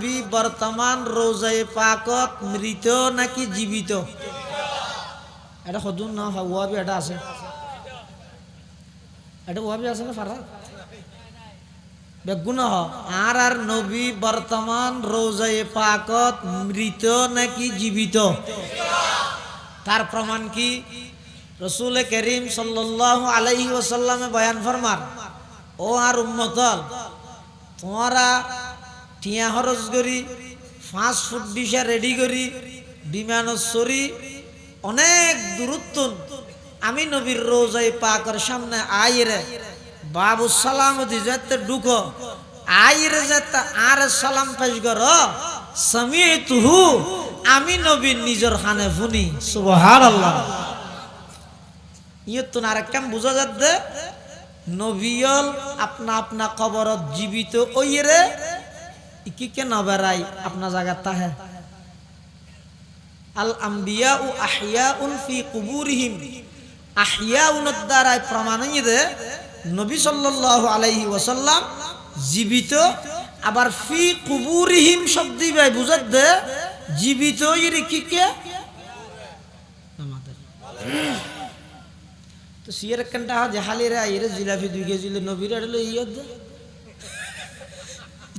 নবী বর্তমান রোজায় পাকত মৃত নাকি জীবিত? এটা সদুন না ওয়াবি এটা আছে। এটা ওয়াবি আছে না ফারা বেগুন আর আর নবী বর্তমান রোজায় পাকত মৃত নাকি জীবিত? তার প্রমাণ কি? রসুল করিম আলাইহি ওয়াসাল্লামে বয়ান ফরমান ও আর উম্মতল, তোমরা টিয়া খরচ করি পাঁচ ফুট দিশা রেডি করি বিমানসরি অনেক দূরত্ব। আমি নবীর রোজাই পাকর সামনে আইরে, বাবু সালাম দি যেতে ঢুকো, আইরে যেতে আর সালাম পেশ কর সামি তুহু আমি নবীর নিজের খানে ফুনি সুবহানাল্লাহ। ইয়ে তো আর কেম বুঝা যাচ্ছে, নবিয়ল আপনা আপনা কবরত জীবিত ওইরে কি কে নবেরাই আপনা জায়গা তাহে। আল আম্বিয়া ও আহিয়া উন ফি কুবুরিহিম। আহিয়া উনের দ্বারাই প্রমাণ দে নবী সাল্লাল্লাহু আলাইহি ওয়াসাল্লাম জীবিত, আবার ফি কুবুরিহিম শব্দ ভাই বুঝাত দে, জীবিত কি কে আমাদের তো সিয়ের কানটা হা জাহালি রে আইরে জিলাফি দুই কেজি নবীর আড়লো দে।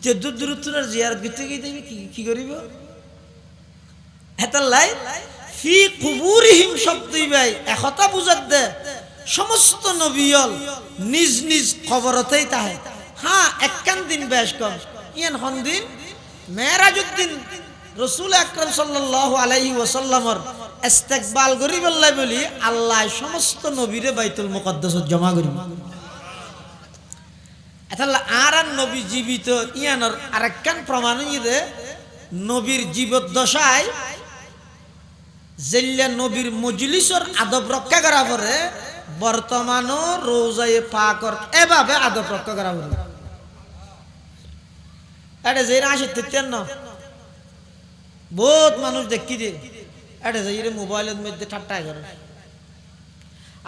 যে দূর দূরত্ব জিয়ারত করতে গিয়ে দেবে কি করিব? হেতার লাই, ফি কুবুরিহিম শব্দই ভাই, একতা বুঝাত দে, সমস্ত নবিয়ল নিজ নিজ খবরতেই তাহে। হ্যাঁ একখান দিন বেশ কম। ইয়ান হন দিন মেয়েরাজুদ্দিন রসুল আকরম সাল্লাল্লাহু আলাইহি ওয়াসাল্লামর ইস্তেকবাল করি বললাই বলি, আল্লাহ সমস্ত নবীরে বাইতুল মুকদ্দাসত জমা করি এতাল্লা আর আর নবী জীবিত, ইয়ানোর আরেকখান প্রমাণ ইয়ে নবীর জীবদ্দশায় জেল্লা নবীর মজলিসর আদব রক্ষা করা পরে বর্তমানও রোজায় পাকর এভাবে আদব রক্ষা করা পরে। এটা যে আসে তেতেন না। বহুত মানুষ দেখি দে। এটা যে মোবাইলের মধ্যে ঠাট্টাই করে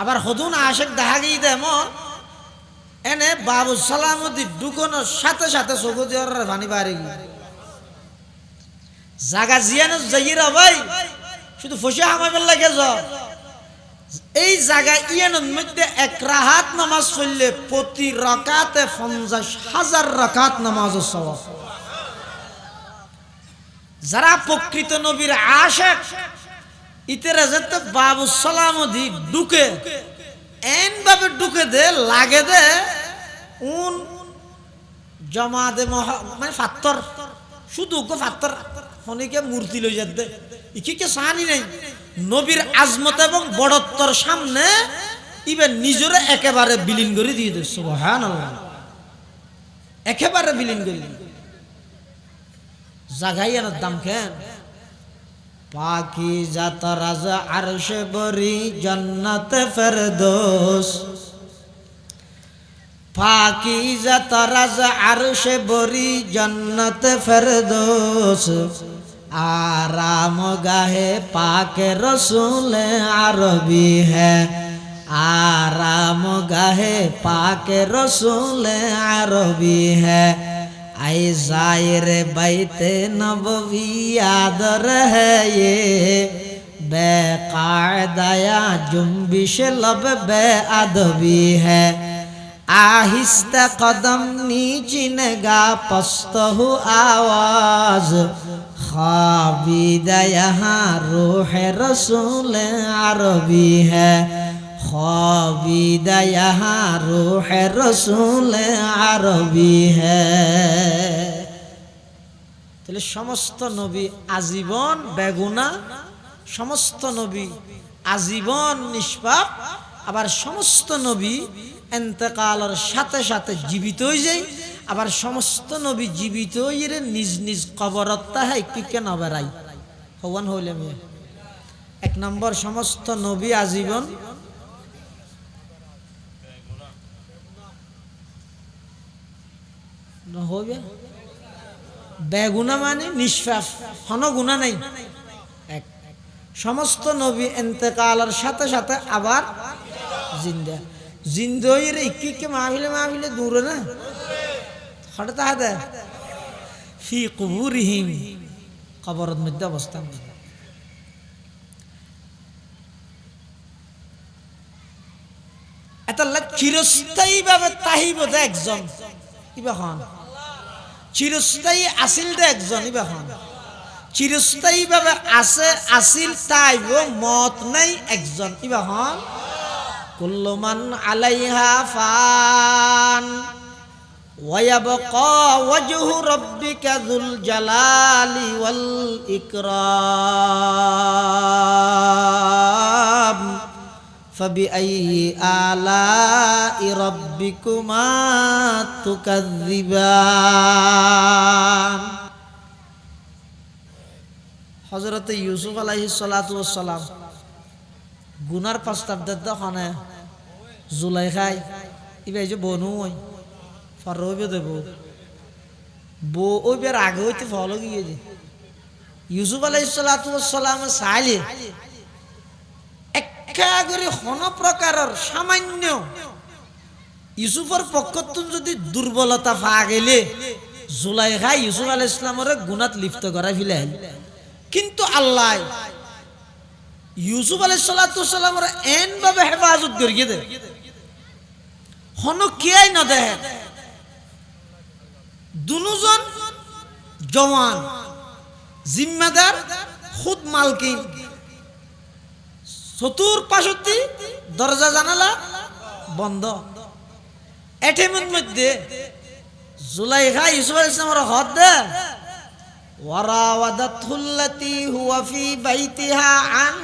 আবার হদুন আশেক দেখা গিয়ে এমন এনে বাবু সালামতি ঢুকানোর সাথে সাথে চকু দেওয়ার পানি গিয়ে জাগা জিয়ানো যাইরা ভাই, শুধু ফসে হামাইবার লাগে এই জায়গা ইয়ানোর মধ্যে এক রাহাত নামাজ পড়লে প্রতি রকাতে পঞ্চাশ হাজার রকাত নামাজ সবাব যারা প্রকৃত নবীর আশেক, ইতেরা যেতে বাবু সালামদি ঢুকে এন ভাবে ঢুকে দে, লাগে দে, উন, জমা দে মানে ফাত্তর। শুধু গো ফাত্তর। হনিকে মূর্তি লই যাতে ইকিকে সাহানি নাই। নবীর আজমত এবং বড়ত্বর সামনে ইবে নিজরে একেবারে বিলীন করে দিয়ে দিচ্ছে সুবহানাল্লাহ। একেবারে বিলীন করে দিয়ে জাগাইয়ানোর দাম কেন? পাখি জাত রাজা আর সে বরি জন্নাতে ফের দোষ পাখি জাত রাজা আর সে বরি জন্নাতে ফের দোষ আরাম গাহে পাকে রসুল আরবি হ্যাঁ আরাম গাহে পাকে রসুল আরবি হ্যাঁ আই যায় রে বাইতে নবী আদর হে বে কায়দায়া জুম্বিশ লব বে আদবি হে আহিস্তা কদম নিচিনগা পস্ত হু আওয়াজ খাবিদা রোহে রসুল আরবি হ্যাঁ খবিদায় রোহে রসুল আরবি হ্যাঁ তাহলে সমস্ত নবী আজীবন বেগুনা, সমস্ত নবী আজীবন নিষ্পাপ, আবার সমস্ত নবী এন্তকালের সাথে সাথে জীবিত হয়ে যায়, আবার সমস্ত নবী জীবিত হইয়ে নিজ নিজ কবরত্তা হয় পিকে নবেরাই ভগবান হইলে এক নম্বর, সমস্ত নবী আজীবন হবে? বেগুনা মানে নিষ্পাপ। হন গুণা নেই। সমস্ত নবী এন্তেকালের সাথে সাথে আবার জিন্দা। জিন্দইরে ইকিকে মাহফিলে মাহফিলে দূরে না? হঠাৎ হাতে ফি কুবুরিহিম। কবরত মধ্যে অবস্থান। এটা চিরস্থায়ী ভাবে তাহিব একজন। কিবা হন চিরস্থায়ী আসিল দে একজন ইবা হন চিরস্থায়ী ভাবে আছে আসিল তাইব মত নাই একজন ইবা হন কুল্লমান আলাইহা ফান ويبقى وجه ربك ذو الجلال والإكرام فبأي آلاء ربكما تكذبان হজরত ইউসুফ আলাইহি সালাম গুনার প্রস্তাব দেদ খানে জুলাই খাই ইবাই যে বনু ওই ফারবে দেব বো ওই বের আগে হইতে ফলো গিয়ে যে ইউসুফ আলাইহি সালাম সাইলে একাগরি হন প্রকারের সামান্য। ইউসুফের পক্ষতুন যদি দুর্বলতা পা গেলে জুলাইখা ইউসুফ আলাহ ইসলামরে গুণাত লিপ্ত করা ফিলে কিন্তু আল্লাহ ইউসুফ সাল্লামের এন ভাবে হেফাজত করিয়ে দে হন কিয়াই না দেহে। দুজন জওয়ান, জিম্মাদার, খুদ মালকিন। চতুর্পাশতি দরজা জানালা বন্ধ। এটেমের মধ্যে জুলাইখা ইউসুফ আল ইসলামের হদ দে। ওয়ারাওয়াদাতুল্লাতি হুয়া বাইতিহা আন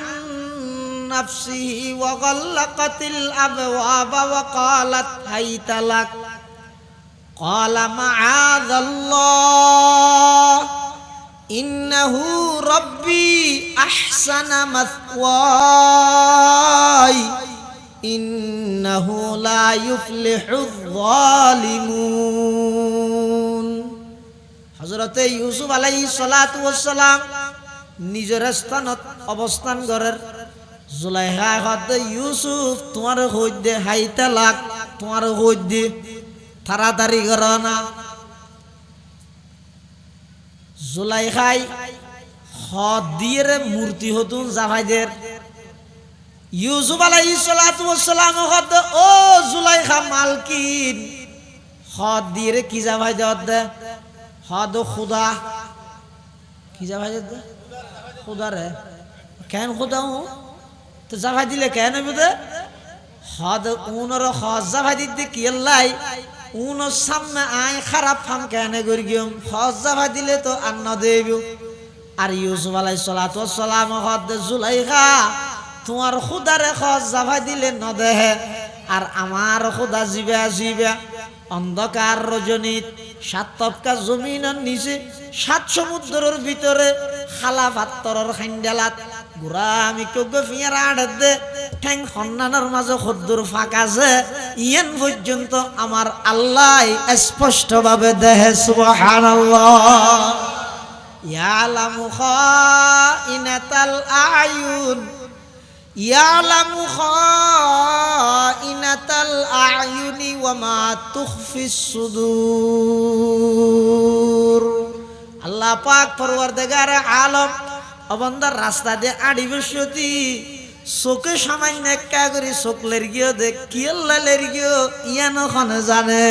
ইন্নাহু রব্বি আহসানা মাসওয়াই, ইন্নাহু লা ইউফলিহুয যালিমুন হযরতে ইউসুফ আলাইহিস সালাতু ওয়াস সালাম নিজের স্থানত অবস্থান করেন। জুলাইহা হতে ইউসুফ, তোমার হইদে হাইতা লাগ, তোমার হইদে তাড়াতাড়ি করো না। জুলাইখাই হদ দিয়ে মূর্তি হতুন জাভাইদের। ইউসুফ আলাইহি সালাম হদ ও জুলাইখা মালকিন হদ দিয়ে কি জাভাই দে হদ খুদা। কি জাভাই খুদা রে। কেন খুদা হু তো জাভাই দিলে কেন বুঝে হদ উনর হজ জাভাই দিতে কি আল্লাহ? উন সামনে আয় খারাপ ফাম কেন করি গিয়ম? হজ জাভাই দিলে তো আন্ন দেব আর ইউসুফ আলাই সালাত সালাম হদ জুলাইখা তোমার খুদারে হজ জাভাই দিলে ন দেহে, আর আমার খুদা জিবা জিবা, অন্ধকার রজনীত, সাত তপকা জমিনের নিচে, সাত সমুদ্রের ভিতরে খালা ভাত্তরের খান্ডালাত, গুড়া আমি কগ্য ফিয়ার আড়ে দে ঠ্যাং সন্নানের মাঝে খদ্দুর ফাঁক আছে। ইয়েন পর্যন্ত আমার আল্লাহ স্পষ্টভাবে দেহে সুবহান আয়ুন। আল্লাহ পাক পরওয়ারদিগার আলম অবন্দার রাস্তা দিয়ে আড়ি বসতি চোখে সামান্য একা করে চোখ লেরগিও দেখ, কি আল্লাহ লেরগিও ইয়ান ওখানে জানে।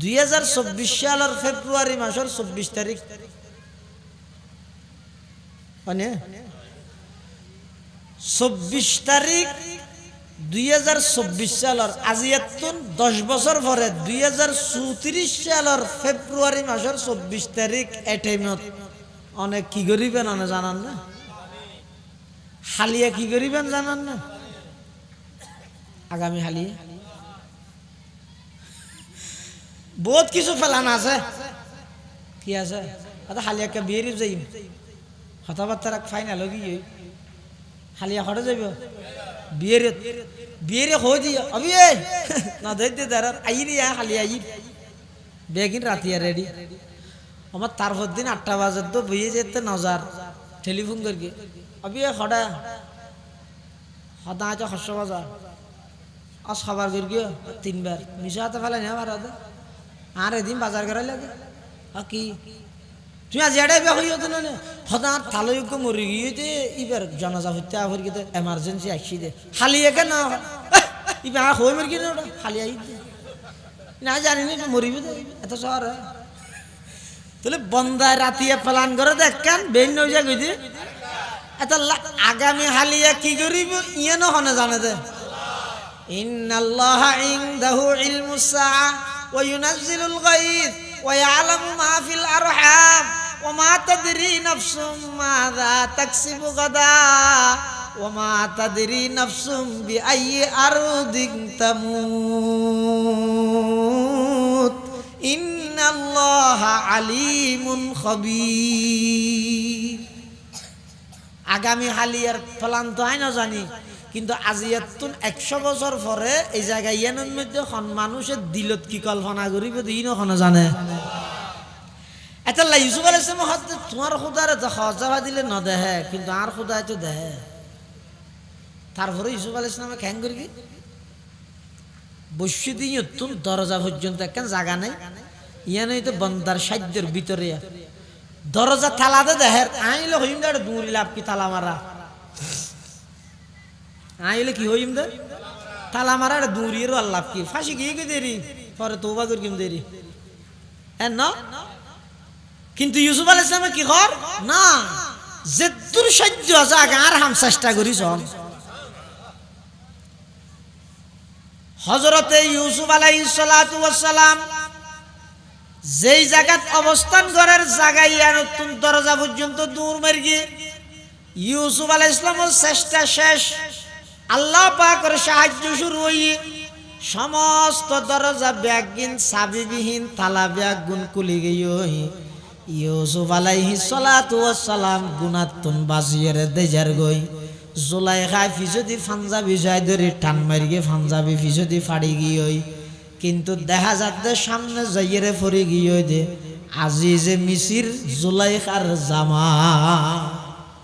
দুই হাজার চব্বিশ সালের ফেব্রুয়ারি মাসের চব্বিশ তারিখ। মানে চব্বিশ তারিখ দুই হাজার চব্বিশ সালের, আজি এতন দশ বছর পরে দুই হাজার চৌত্রিশ সালের ফেব্রুয়ারি মাসের চব্বিশ তারিখ এ টাইমত অনেক কি করিবেন অনেক জানান না? হালিয়া কি করিবেন জানান না? আগামী হালিয়া? বহুত কিছু ফেলান আছে। কি আছে? আচ্ছা হালিয়াকে বিয়ে যাইম। কথাবার্তা ফাইনাল গিয়ে হালিয়া খড়ে যাব বিয়েরে বিয়েরে হয়ে দিয়ে অবি না ধরতে তার আই রে হালিয়া আই বেগিন রাতিয়া রেডি। আমার তারপর দিন আটটা বাজার তো বইয়ে যেতে নজার টেলিফোন করি অবি খড়া সদা আছে হর্ষ বাজার আজ খাবার করি তিনবার মিশা হাতে ফেলাই না ভাড়া আর এদিন বাজার করাই লাগে আর কি তুমি আজি এটাই বিয়া হইয়া তো না হঠাৎ থালয়োগ্য মরি গিয়ে যে ইবার জনাজা হইতে আবার গিয়ে এমার্জেন্সি আসি দে খালি একে না ইবার হই মরি না ওটা খালি আই না জানি না দে এত শহর তাহলে বন্দায় রাতিয়া প্লান করে দেখেন বেন নই যা গই এটা আগামী হালিয়া কি করিব? ইয়ে নহনে জানে দে। ইন্নাল্লাহা ইনদাহু ইলমুস সাআ ওয়া ইউনাজ্জিলুল গায়থ ওয়া ইয়ালামু মা ফিল আরহাম ওয়া মা তাদরি নাফসুম মাযা তাকসিবু গাদা ওয়া মা তাদরি নাফসুম বিআইয়ি আরদিন তামুত। ইন্নাল্লাহা আলিমুন খাবীর। আগামী হালিয়ার ফলান তো আই না জানি কিন্তু আজিয়াতুন একশো বছর পরে এই জায়গায় ইয়ানোর মধ্যে মানুষের দিলত কি কল্পনা করিব দিই নখনো জানে এটা ইউসুফ আলাইহিস সালাম হতে তোমার খুদারে তো হজাবা দিলে ন দেহে কিন্তু আর খুদায় তো দেহে। তারপরে ইউসুফ আলাইহিস সালামে খ্যাং করি কি? বসে তুন দরজা পর্যন্ত একখান জায়গা নেই, ইয়ানই তো বন্দার সাধ্যের ভিতরে। দরজা তালাতে দেহের আইলে হইম দে দূরি লাভ কি তালা মারা? আইলে কি হইম দে? তালা মারা দূরির লাভ কি? ফাঁসি গিয়ে কি দেরি, পরে তৌবা করি কিম দেরি ন? কিন্তু ইউসুফ আলাইহিস সালামে কি কর না। যে দূর সহ্য আছে, আগে আর হাম চেষ্টা করিস হজরতে ইউসুফ ওয়াস সালাম যেই জায়গাত অবস্থান করার জায়গায় নতুন দরজা পর্যন্ত দূর মারি গিয়ে ইউসুফ আলাহ ইসলামের চেষ্টা শেষ। আল্লাহ পাকের সাহায্য শুরু হইয়ে সমস্ত দরজা ব্যাগিন সাবিবিহীন, থালা ব্যাগ গুণ কুলি গিয়ে ইউসুফ আলাইহি সালাতু সালাম গুনাতুন বাজিয়ের দেজার গই। জুলাই খাই ফিসদি ফাঞ্জাবি যাই ধরে টান মারি গিয়ে ফাঞ্জাবি ফিসদি ফাড়ি গিয়ে কিন্তু দেখা যাচ্ছে সামনে যাইয়েরে ফরি গিয়ে দে আজি যে মিসির জুলাইখার জামা।